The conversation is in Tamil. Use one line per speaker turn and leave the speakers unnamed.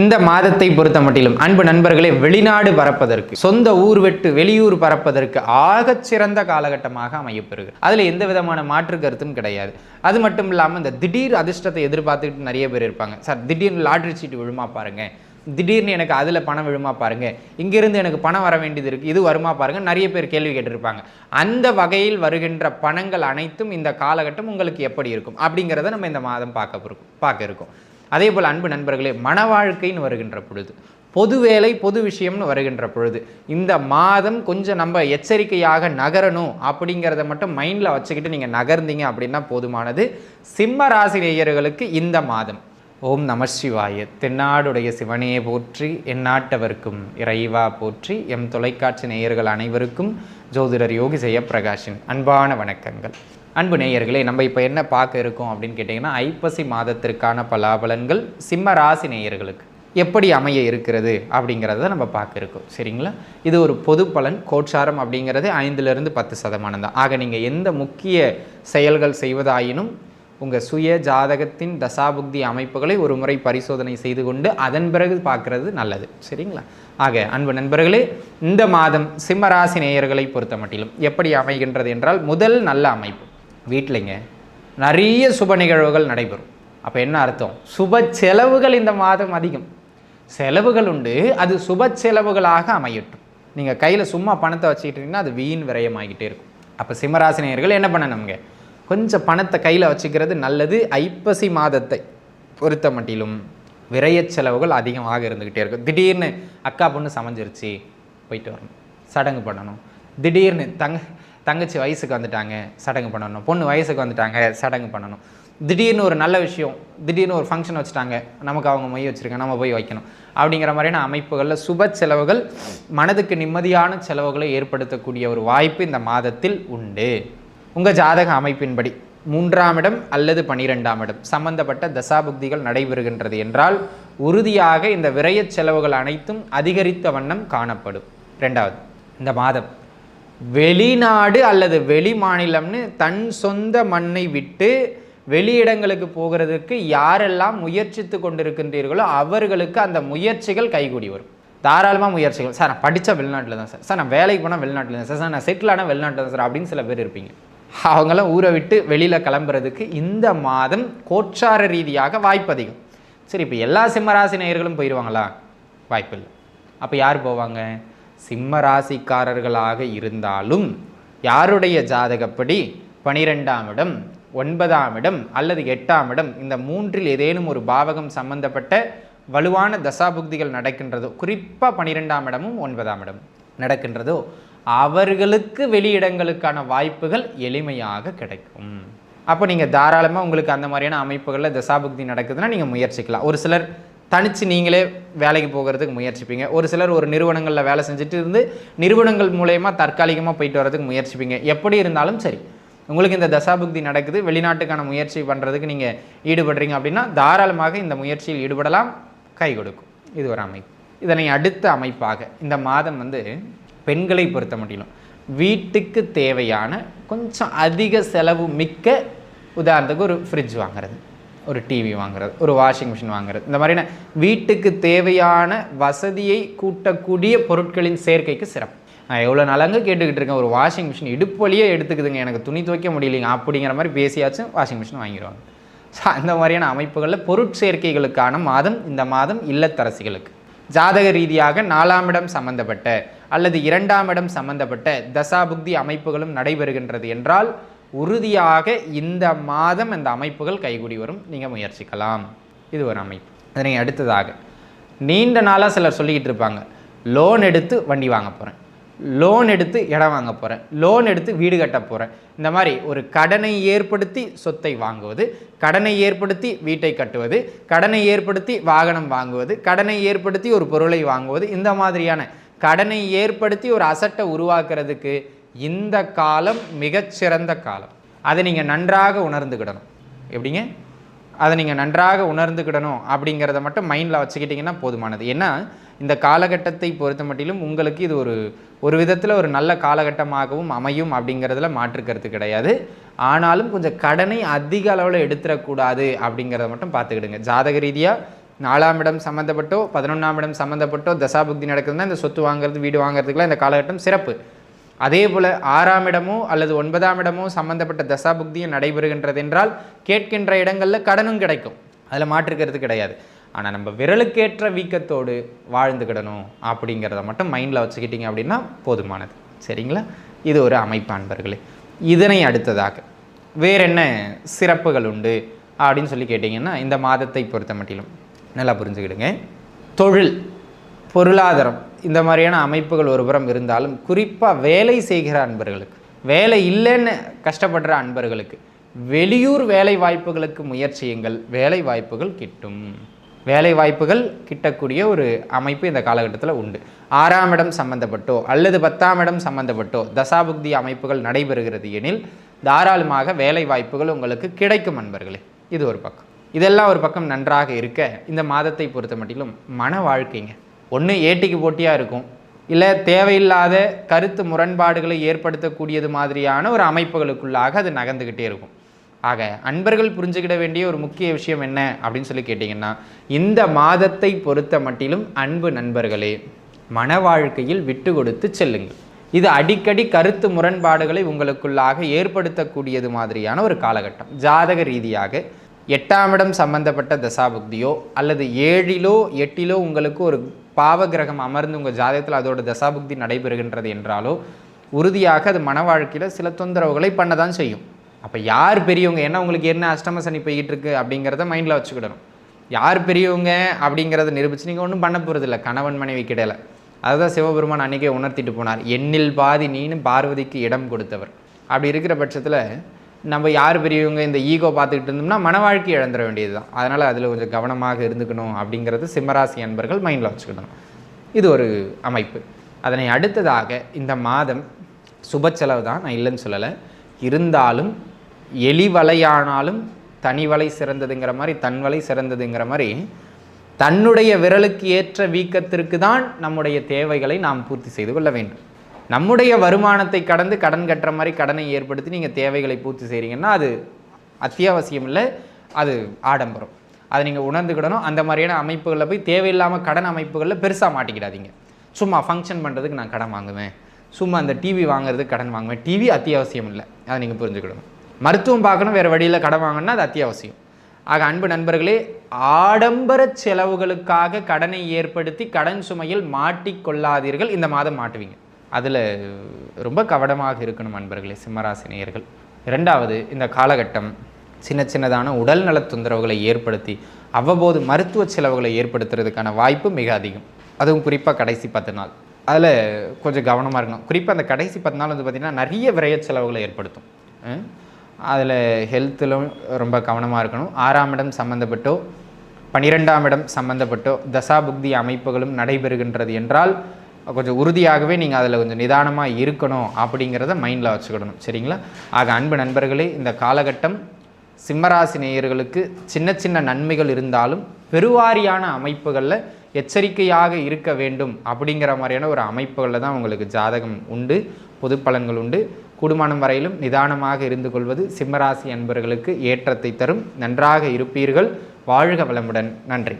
இந்த மாதத்தை பொறுத்த மட்டிலும் அன்பு நண்பர்களே வெளிநாடு பறப்பதற்கு சொந்த ஊர் விட்டு வெளியூர் பறப்பதற்கு ஆகச் சிறந்த காலகட்டமாக அமையப்பெறுகிறது. அதில் எந்த விதமான மாற்று கருத்தும் கிடையாது. அது மட்டும் இல்லாமல் இந்த திடீர் அதிர்ஷ்டத்தை எதிர்பார்த்துக்கிட்டு நிறைய பேர் இருப்பாங்க. சார் திடீர்னு லாட்ரி சீட்டு விழுமா பாருங்க. திடீர்னு எனக்கு அதில் பணம் விழுமா பாருங்க. இங்கிருந்து எனக்கு பணம் வர வேண்டியது இருக்குது இது வருமா பாருங்க. நிறைய பேர் கேள்வி கேட்டிருப்பாங்க. அந்த வகையில் வருகின்ற பணங்கள் அனைத்தும் இந்த காலகட்டம் உங்களுக்கு எப்படி இருக்கும்? அப்படிங்கிறத நம்ம இந்த மாதம் பார்க்க பார்க்க இருக்கோம். அதே போல் அன்பு நண்பர்களே மன வாழ்க்கைன்னு வருகின்ற பொழுது பொது வேலை பொது விஷயம்னு வருகின்ற பொழுது இந்த மாதம் கொஞ்சம் நம்ம எச்சரிக்கையாக நகரணும் அப்படிங்கிறத மட்டும் மைண்டில் வச்சுக்கிட்டு நீங்கள் நகர்ந்தீங்க அப்படின்னா போதுமானது. சிம்ம ராசி நேயர்களுக்கு இந்த மாதம். ஓம் நம சிவாய. தென்னாடுடைய சிவனையே போற்றி எந்நாட்டவர்க்கும் இறைவா போற்றி எம் தொலைக்காட்சி நேயர்கள் அனைவருக்கும் ஜோதிடர் யோகி ஜெயப்பிரகாஷின் அன்பான வணக்கங்கள். அன்பு நேயர்களே நம்ம இப்போ என்ன பார்க்க இருக்கோம் அப்படின்னு கேட்டிங்கன்னா ஐப்பசி மாதத்திற்கான பலாபலன்கள் சிம்ம ராசி நேயர்களுக்கு. எப்படி அமைய இருக்கிறது அப்படிங்கிறத நம்ம பார்க்க இருக்கோம். சரிங்களா? இது ஒரு பொது பலன் கோட்சாரம் அப்படிங்கிறது ஐந்துலேருந்து பத்து சதமானம் தான். ஆக நீங்கள் எந்த முக்கிய செயல்கள் செய்வதாயினும் உங்கள் சுய ஜாதகத்தின் தசாபுக்தி அமைப்புகளை ஒரு முறை பரிசோதனை செய்து கொண்டு அதன் பிறகு பார்க்கறது நல்லது. சரிங்களா? ஆக அன்பு நண்பர்களே இந்த மாதம் சிம்மராசி நேயர்களை பொறுத்த மட்டிலும் எப்படி அமைகின்றது என்றால் முதல் நல்ல அமைப்பு. வீட்டிலைங்க நிறைய சுப நிகழ்வுகள் நடைபெறும். அப்போ என்ன அர்த்தம்? சுப செலவுகள் இந்த மாதம் அதிகம். செலவுகள் உண்டு அது சுப செலவுகளாக அமையட்டும். நீங்கள் கையில் சும்மா பணத்தை வச்சுக்கிட்டீங்கன்னா அது வீண் விரயமாகிட்டே இருக்கும். அப்போ சிம்மராசினியர்கள் என்ன பண்ணணுங்க கொஞ்சம் பணத்தை கையில் வச்சுக்கிறது நல்லது. ஐப்பசி மாதத்தை பொறுத்த மட்டிலும் விரயச் செலவுகள் அதிகமாக இருந்துக்கிட்டே இருக்கும். திடீர்னு அக்கா பொண்ணு சமைஞ்சிருச்சு போயிட்டு வரணும். சடங்கு பண்ணணும். திடீர்னு தங்க தங்கச்சி வயசுக்கு வந்துட்டாங்க சடங்கு பண்ணணும். பொண்ணு வயசுக்கு வந்துட்டாங்க சடங்கு பண்ணணும். திடீர்னு ஒரு நல்ல விஷயம் திடீர்னு ஒரு ஃபங்க்ஷன் வச்சுட்டாங்க நமக்கு அவங்க மொய் வச்சுருக்காங்க நம்ம போய் வைக்கணும். அப்படிங்கிற மாதிரியான அமைப்புகளில் சுப செலவுகள் மனதுக்கு நிம்மதியான செலவுகளை ஏற்படுத்தக்கூடிய ஒரு வாய்ப்பு இந்த மாதத்தில் உண்டு. உங்கள் ஜாதக அமைப்பின்படி மூன்றாம் இடம் அல்லது பனிரெண்டாம் இடம் சம்பந்தப்பட்ட தசாபுக்திகள் நடைபெறுகின்றது என்றால் உறுதியாக இந்த விரயச் செலவுகள் அனைத்தும் அதிகரித்த வண்ணம் காணப்படும். ரெண்டாவது இந்த மாதம் வெளிநாடு அல்லது வெளி மாநிலம்னு தன் சொந்த மண்ணை விட்டு வெளியிடங்களுக்கு போகிறதுக்கு யாரெல்லாம் முயற்சித்து கொண்டிருக்கின்றீர்களோ அவர்களுக்கு அந்த முயற்சிகள் கைகூடி வரும். தாராளமாக முயற்சிகள். சார் நான் படித்த வெளிநாட்டில் தான் சார். சார் நான் வேலைக்கு போனால் வெளிநாட்டில் தான் சார். சார் நான் செட்டில் ஆனால் வெளிநாட்டில் தான் சார் அப்படின்னு சில பேர் இருப்பீங்க. அவங்களாம் ஊரை விட்டு வெளியில் கிளம்புறதுக்கு இந்த மாதம் கோச்சார ரீதியாக வாய்ப்பு அதிகம். சரி இப்போ எல்லா சிம்மராசி நேயர்களும் போயிடுவாங்களா வாய்ப்பு இல்லை அப்போ யார் போவாங்க? சிம்ம ராசிக்காரர்களாக இருந்தாலும் யாருடைய ஜாதகப்படி பனிரெண்டாம் இடம் ஒன்பதாம் இடம் அல்லது எட்டாம் இடம் இந்த மூன்றில் ஏதேனும் ஒரு பாவகம் சம்பந்தப்பட்ட வலுவான தசாபுக்திகள் நடக்கின்றதோ குறிப்பாக பனிரெண்டாம் இடமும் ஒன்பதாம் இடம் நடக்கின்றதோ அவர்களுக்கு வெளியிடங்களுக்கான வாய்ப்புகள் எளிமையாக கிடைக்கும். அப்போ நீங்கள் தாராளமாக உங்களுக்கு அந்த மாதிரியான அமைப்புகளில் தசாபுக்தி நடக்குதுன்னா நீங்கள் முயற்சிக்கலாம். ஒரு சிலர் தனித்து நீங்களே வேலைக்கு போகிறதுக்கு முயற்சிப்பீங்க. ஒரு சிலர் ஒரு நிறுவனங்களில் வேலை செஞ்சுட்டு இருந்து நிறுவனங்கள் மூலயமா தற்காலிகமாக போயிட்டு வரதுக்கு முயற்சிப்பீங்க. எப்படி இருந்தாலும் சரி. உங்களுக்கு இந்த தசாபுக்தி நடக்குது வெளிநாட்டுக்கான முயற்சி பண்ணுறதுக்கு நீங்கள் ஈடுபடுறீங்க அப்படின்னா தாராளமாக இந்த முயற்சியில் ஈடுபடலாம் கை கொடுக்கும். இது ஒரு அமைப்பு. இதனை அடுத்த அமைப்பாக இந்த மாதம் வந்து பெண்களை பொறுத்த மட்டிலும் வீட்டுக்கு தேவையான கொஞ்சம் அதிக செலவு மிக்க உதாரணத்துக்கு ஒரு ஃப்ரிட்ஜ் வாங்குறது. ஒரு டிவி வாங்குறது ஒரு வாஷிங் மிஷின் வாங்குறது. இந்த மாதிரியான வீட்டுக்கு தேவையான வசதியை கூட்டக்கூடிய பொருட்களின் சேர்க்கைக்கு சிறப்பு. நான் எவ்வளோ நலங்க கேட்டுக்கிட்டு இருக்கேன் ஒரு வாஷிங் மிஷின் இடுப்பு வழியே எடுத்துக்குதுங்க. எனக்கு துணி துவைக்க முடியலைங்க அப்படிங்கிற மாதிரி பேசியாச்சும் வாஷிங் மிஷின் வாங்கிடுவாங்க. ஸோ அந்த மாதிரியான அமைப்புகளில் பொருட்சேர்க்கைகளுக்கான மாதம் இந்த மாதம் இல்லத்தரசிகளுக்கு. ஜாதக ரீதியாக நாலாம் இடம் சம்பந்தப்பட்ட அல்லது இரண்டாம் இடம் சம்பந்தப்பட்ட தசாபுக்தி அமைப்புகளும் நடைபெறுகின்றது என்றால் உறுதியாக இந்த மாதம் இந்த அமைப்புகள் கைகூடி வரும். நீங்கள் முயற்சிக்கலாம். இது ஒரு அமைப்பு. அதனை அடுத்ததாக நீண்ட நாளாக சிலர் சொல்லிக்கிட்டு இருப்பாங்க லோன் எடுத்து வண்டி வாங்க போகிறேன் லோன் எடுத்து இடம் வாங்க போகிறேன் லோன் எடுத்து வீடு கட்ட போகிறேன் இந்த மாதிரி ஒரு கடனை ஏற்படுத்தி சொத்தை வாங்குவது கடனை ஏற்படுத்தி வீட்டை கட்டுவது கடனை ஏற்படுத்தி வாகனம் வாங்குவது கடனை ஏற்படுத்தி ஒரு பொருளை வாங்குவது இந்த மாதிரியான கடனை ஏற்படுத்தி ஒரு அசட்டை உருவாக்குறதுக்கு இந்த காலம் மிகச்சிறந்த காலம். அதை நீங்கள் நன்றாக உணர்ந்துக்கிடணும் எப்படிங்க? அதை நீங்கள் நன்றாக உணர்ந்துக்கிடணும் அப்படிங்கிறத மட்டும் மைண்டில் வச்சுக்கிட்டிங்கன்னா போதுமானது. ஏன்னா இந்த காலகட்டத்தை பொறுத்த மட்டிலும் உங்களுக்கு இது ஒரு ஒரு விதத்தில் ஒரு நல்ல காலகட்டமாகவும் அமையும் அப்படிங்கிறதுல மாற்று கருத்து கிடையாது. ஆனாலும் கொஞ்சம் கடனை அதிக அளவில் எடுத்துடக்கூடாது அப்படிங்கிறத மட்டும் பார்த்துக்கிடுங்க. ஜாதக ரீதியாக நாலாம் இடம் சம்மந்தப்பட்டோ பதினொன்றாம் இடம் சம்மந்தப்பட்டோ தசாபுக்தி நடக்குதுன்னா இந்த சொத்து வாங்குறது வீடு வாங்குறதுக்குலாம் இந்த காலகட்டம் சிறப்பு. அதே போல் ஆறாம் இடமோ அல்லது ஒன்பதாம் இடமோ சம்பந்தப்பட்ட தசாபுக்தியும் நடைபெறுகின்றது என்றால் கேட்கின்ற இடங்களில் கடனும் கிடைக்கும். அதில் மாற்றுக்கிறது கிடையாது. ஆனால் நம்ம விரலுக்கேற்ற வீக்கத்தோடு வாழ்ந்துக்கிடணும் அப்படிங்கிறத மட்டும் மைண்டில் வச்சுக்கிட்டீங்க அப்படின்னா போதுமானது. சரிங்களா? இது ஒரு அமைப்பு அன்பர்களே. இதனை அடுத்ததாக வேற என்ன சிறப்புகள் உண்டு அப்படின்னு சொல்லி கேட்டிங்கன்னா இந்த மாதத்தை பொறுத்த மட்டிலும் நல்லா புரிஞ்சுக்கிடுங்க. தொழில் பொருளாதாரம் இந்த மாதிரியான அமைப்புகள் ஒருபுறம் இருந்தாலும் குறிப்பாக வேலை செய்கிற அன்பர்களுக்கு வேலை இல்லைன்னு கஷ்டப்படுற அன்பர்களுக்கு வெளியூர் வேலை வாய்ப்புகளுக்கு முயற்சியுங்கள் வேலை வாய்ப்புகள் கிட்டும். வேலை வாய்ப்புகள் கிட்டக்கூடிய ஒரு அமைப்பு இந்த காலகட்டத்தில் உண்டு. ஆறாம் இடம் சம்பந்தப்பட்டோ அல்லது பத்தாம் இடம் சம்பந்தப்பட்டோ தசாபுக்தி அமைப்புகள் நடைபெறுகிறது எனில் தாராளமாக வேலை வாய்ப்புகள் உங்களுக்கு கிடைக்கும் அன்பர்களே. இது ஒரு பக்கம். இதெல்லாம் ஒரு பக்கம் நன்றாக இருக்க இந்த மாதத்தை பொறுத்த மட்டிலும் மன வாழ்க்கைங்க. ஒன்று ஏட்டிக்கு போட்டியாக இருக்கும். இல்லை தேவையில்லாத கருத்து முரண்பாடுகளை ஏற்படுத்தக்கூடியது மாதிரியான ஒரு அமைப்புகளுக்குள்ளாக அது நகர்ந்துக்கிட்டே இருக்கும். ஆக அன்பர்கள் புரிஞ்சுக்கிட வேண்டிய ஒரு முக்கிய விஷயம் என்ன அப்படின்னு சொல்லி கேட்டிங்கன்னா இந்த மாதத்தை பொறுத்த மட்டிலும் அன்பு நண்பர்களே மன வாழ்க்கையில் விட்டு கொடுத்து செல்லுங்கள். இது அடிக்கடி கருத்து முரண்பாடுகளை உங்களுக்குள்ளாக ஏற்படுத்தக்கூடியது மாதிரியான ஒரு காலகட்டம். ஜாதக ரீதியாக எட்டாம் இடம் சம்பந்தப்பட்ட தசாபுக்தியோ அல்லது ஏழிலோ எட்டிலோ உங்களுக்கு ஒரு பாவகிரகம் அமர்ந்து உங்கள் ஜாதகத்தில் அதோட தசாபுக்தி நடைபெறுகின்றது என்றாலோ உறுதியாக அது மன வாழ்க்கையில் சில தொந்தரவுகளை பண்ண தான் செய்யும். அப்போ யார் பெரியவங்க? ஏன்னா உங்களுக்கு என்ன அஷ்டம சனி போய்கிட்டு இருக்கு அப்படிங்கிறத மைண்டில் வச்சுக்கிடணும். யார் பெரியவங்க அப்படிங்கிறத நிரூபித்து நீங்கள் ஒன்றும் பண்ண போகிறதில்ல கணவன் மனைவி கிடையில அதுதான் சிவபெருமான் அன்றைக்கே உணர்த்திட்டு போனார். எண்ணில் பாதி நீனு பார்வதிக்கு இடம் கொடுத்தவர். அப்படி இருக்கிற பட்சத்தில் நம்ம யார் பெரியவங்க இந்த ஈகோ பார்த்துக்கிட்டு இருந்தோம்னா மன வாழ்க்கை இழந்துட வேண்டியது தான் அதனால் அதில் கொஞ்சம் கவனமாக இருந்துக்கணும் அப்படிங்கிறது சிம்மராசி அன்பர்கள் மைண்டில் வச்சுக்கணும். இது ஒரு அமைப்பு. அதனை அடுத்ததாக இந்த மாதம் சுப செலவு தான். நான் இல்லைன்னு சொல்லலை. இருந்தாலும் எலி வலையானாலும் சிறந்ததுங்கிற மாதிரி தன்வலை சிறந்ததுங்கிற மாதிரி தன்னுடைய விரலுக்கு ஏற்ற வீக்கத்திற்கு தான் நம்முடைய தேவைகளை நாம் பூர்த்தி செய்து கொள்ள வேண்டும். நம்முடைய வருமானத்தை கடந்து கடன் கட்டுற மாதிரி கடனை ஏற்படுத்தி நீங்கள் தேவைகளை பூர்த்தி செய்கிறீங்கன்னா அது அத்தியாவசியம் இல்லை அது ஆடம்பரம். அதை நீங்கள் உணர்ந்துக்கிடணும். அந்த மாதிரியான அமைப்புகளில் போய் தேவையில்லாமல் கடன் அமைப்புகளில் பெருசாக மாட்டிக்கிடாதீங்க. சும்மா ஃபங்க்ஷன் பண்ணுறதுக்கு நான் கடன் வாங்குவேன். சும்மா அந்த டிவி வாங்குறதுக்கு கடன் வாங்குவேன். டிவி அத்தியாவசியம் இல்லை. அதை நீங்கள் புரிஞ்சுக்கிடணும். மருத்துவம் பார்க்கணும் வேறு வழியில் கடன் வாங்கணும்னா அது அத்தியாவசியம். ஆக அன்பு நண்பர்களே ஆடம்பர செலவுகளுக்காக கடனை ஏற்படுத்தி கடன் சுமையில் மாட்டிக்கொள்ளாதீர்கள். இந்த மாதம் மாட்டுவீங்க. அதில் ரொம்ப கவனமாக இருக்கணும் அன்பர்களே சிம்மராசினியர்கள். இரண்டாவது இந்த காலகட்டம் சின்ன சின்னதான உடல் நலத் தொந்தரவுகளை ஏற்படுத்தி அவ்வப்போது மருத்துவ செலவுகளை ஏற்படுத்துறதுக்கான வாய்ப்பு மிக அதிகம். அதுவும் குறிப்பாக கடைசி பத்து நாள். அதில் கொஞ்சம் கவனமாக இருக்கணும். குறிப்பாக அந்த கடைசி பத்து நாள் வந்து பார்த்திங்கன்னா நிறைய விரைய செலவுகளை ஏற்படுத்தும். அதில் ஹெல்த்திலும் ரொம்ப கவனமாக இருக்கணும். ஆறாம் இடம் சம்மந்தப்பட்டோ பனிரெண்டாம் இடம் சம்மந்தப்பட்டோ தசாபுக்தி அமைப்புகளும் நடைபெறுகின்றது என்றால் கொஞ்சம் உறுதியாகவே நீங்கள் அதில் கொஞ்சம் நிதானமாக இருக்கணும் அப்படிங்கிறத மைண்டில் வச்சுக்கிடணும். சரிங்களா? ஆக அன்பு நண்பர்களே இந்த காலகட்டம் சிம்மராசி நேயர்களுக்கு சின்ன சின்ன நன்மைகள் இருந்தாலும் பெருவாரியான அமைப்புகளில் எச்சரிக்கையாக இருக்க வேண்டும் அப்படிங்கிற மாதிரியான ஒரு அமைப்புகளில் தான் உங்களுக்கு ஜாதகம் உண்டு பொது பலன்கள் உண்டு. கூடுமானம் வரையிலும் நிதானமாக இருந்து கொள்வது சிம்மராசி அன்பர்களுக்கு ஏற்றத்தை தரும். நன்றாக இருப்பீர்கள். வாழ்க வளமுடன். நன்றி.